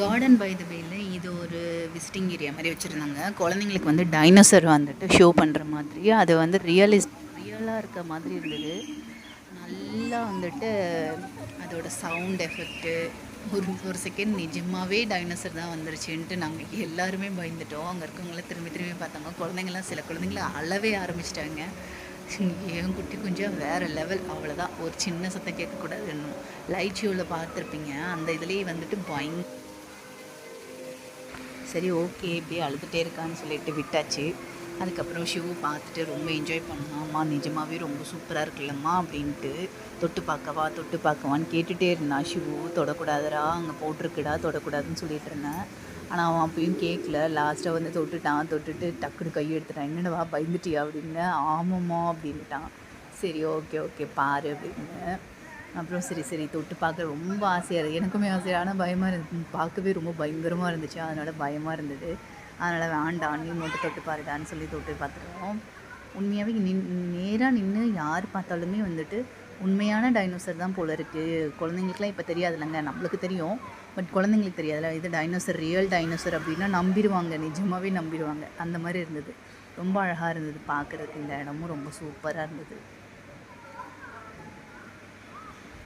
Garden by the வேல இது ஒரு விசிட்டிங் ஏரியா மாதிரி வச்சுருந்தாங்க. குழந்தைங்களுக்கு வந்து டைனோசர் வந்துட்டு ஷோ பண்ணுற மாதிரி அது வந்து ரியலிஸ் ரியலாக இருக்க மாதிரி இருந்தது. நல்லா வந்துட்டு அதோட சவுண்ட் எஃபெக்ட்டு ஒரு ஒரு செகண்ட் நிஜமாகவே டைனோசர் தான் வந்துருச்சுன்ட்டு நாங்கள் எல்லாருமே பயந்துட்டோம். அங்கே இருக்கவங்களாம் திரும்பி திரும்பி பார்த்தாங்க. குழந்தைங்களாம் சில குழந்தைங்கள அழவே ஆரம்பிச்சிட்டாங்க. என் குட்டி குஞ்சாக வேறு லெவல் அவ்வளோதான் ஒரு சின்ன சத்தம் கேட்கக்கூடாது இன்னும் லைட் ஷோவில் பார்த்துருப்பீங்க. அந்த இதுலேயே வந்துட்டு பயங்க சரி ஓகே இப்படியே அழுதுகிட்டே இருக்கான்னு சொல்லிட்டு விட்டாச்சு. அதுக்கப்புறம் ஷூ பார்த்துட்டு ரொம்ப என்ஜாய் பண்ணாம்மா நிஜமாகவே ரொம்ப சூப்பராக இருக்குல்லம்மா அப்படின்ட்டு தொட்டு பார்க்கவா தொட்டு பார்க்கவான்னு கேட்டுகிட்டே இருந்தான் ஷூ தொடக்கூடாதுடா அங்கே போட்டிருக்குடா தொடக்கூடாதுன்னு சொல்லிட்டு இருந்தேன். ஆனால் அவன் அப்பயும் கேட்கல லாஸ்ட்டாக வந்து தொட்டுட்டான். தொட்டுட்டு டக்குனு கை எடுத்துட்டான். என்னடா பயந்துட்டியா? அப்படின்னு ஆமாம்மா அப்படின்ட்டான் சரி ஓகே ஓகே பாரு அப்படின்னு. அப்புறம் சரி சரி தொட்டு பார்க்க ரொம்ப ஆசையாக இருக்குது எனக்குமே ஆசையாக ஆனால் பயமாக இருந்து பார்க்கவே ரொம்ப பயங்கரமாக இருந்துச்சு. அதனால் பயமாக இருந்தது. அதனால் வேண்டாம் நீ மட்டும் தொட்டு பாருடான்னு சொல்லி தொட்டு பார்த்துருவோம் உண்மையாகவே நின் நேராக நின்று யார் பார்த்தாலுமே வந்துட்டு உண்மையான டைனோசர் தான் போல இருக்குது குழந்தைங்களுக்குலாம் இப்போ தெரியாது இல்லைங்க நம்மளுக்கு தெரியும். பட் குழந்தைங்களுக்கு தெரியாதுல்ல இது டைனோசர் ரியல் டைனோசர் அப்படின்னா நம்பிடுவாங்க. நிஜமாகவே நம்பிடுவாங்க. அந்த மாதிரி இருந்தது. ரொம்ப அழகாக இருந்தது பார்க்குறதுக்கு. இந்த இடமும் ரொம்ப சூப்பராக இருந்தது.